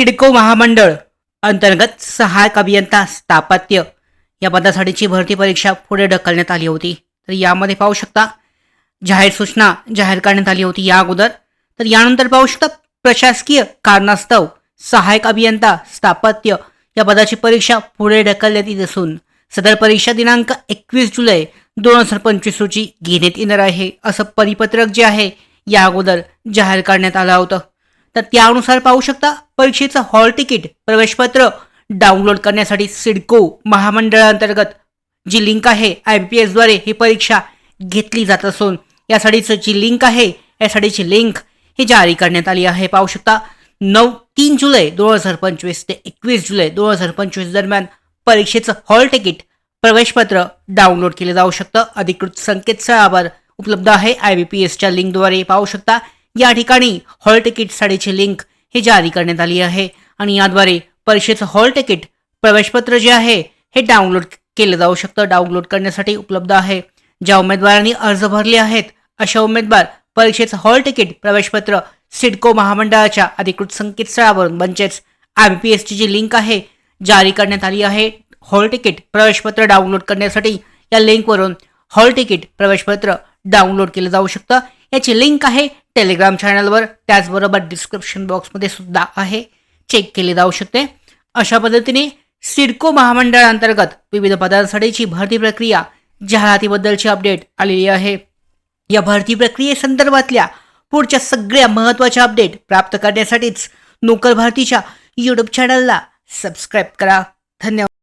सिडको महामंडळ अंतर्गत सहायक अभियंता स्थापत्य. या पदासाठीची भरती परीक्षा पुढे ढकलण्यात आली होती. तर यामध्ये पाहू शकता जाहीर सूचना जाहीर करण्यात आली होती या अगोदर. तर यानंतर पाहू शकता प्रशासकीय कारणास्तव सहायक अभियंता स्थापत्य या पदाची परीक्षा पुढे ढकलण्यात येत असून सदर परीक्षा दिनांक एकवीस जुलै दोन हजार पंचवीस रोजी घेण्यात येणार आहे असं परिपत्रक जे आहे या अगोदर जाहीर करण्यात आलं होतं. तर त्यानुसार पाहू शकता परीक्षेचं हॉल तिकीट प्रवेशपत्र डाउनलोड करण्यासाठी सिडको महामंडळाअंतर्गत जी लिंक आहे आय बी पी एसद्वारे ही परीक्षा घेतली जात असून यासाठीचं जी लिंक आहे यासाठीची लिंक ही जारी करण्यात आली आहे. पाहू शकता नऊ तीन जुलै दोन हजार पंचवीस ते एकवीस जुलै दोन हजार पंचवीस दरम्यान परीक्षेचं हॉल तिकीट प्रवेशपत्र डाउनलोड केलं जाऊ शकतं. अधिकृत संकेतस्थळावर उपलब्ध आहे आय बी पी एसच्या लिंकद्वारे पाहू शकता या ठिकाणी हॉल तिकीटसाठीची लिंक ही जारी करण्यात आली आहे. आणि याद्वारे परीक्षेचं हॉल तिकीट प्रवेशपत्र जे आहे हे डाउनलोड केलं जाऊ शकतं. डाउनलोड करण्यासाठी उपलब्ध आहे. ज्या उमेदवारांनी अर्ज भरले आहेत अशा उमेदवार परीक्षेचं हॉल तिकीट प्रवेशपत्र सिडको महामंडळाच्या अधिकृत संकेतस्थळावरून म्हणजेच आय बी पी एसची जी लिंक आहे जारी करण्यात आली आहे. हॉल तिकीट प्रवेशपत्र डाउनलोड करण्यासाठी या लिंकवरून हॉल तिकीट प्रवेशपत्र डाउनलोड केलं जाऊ शकतं. याची लिंक आहे टेलिग्राम चॅनलवर त्याचबरोबर डिस्क्रिप्शन बॉक्समध्ये सुद्धा आहे. चेक केले जाऊ शकते. अशा पद्धतीने सिडको महामंडळांतर्गत विविध पदांसाठीची भरती प्रक्रिया जाहिरातीबद्दलची अपडेट आलेली आहे. या भरती प्रक्रियेसंदर्भातल्या पुढच्या सगळ्या महत्त्वाच्या अपडेट प्राप्त करण्यासाठीच नोकर भारतीच्या यूट्यूब चॅनलला सबस्क्राईब करा. धन्यवाद.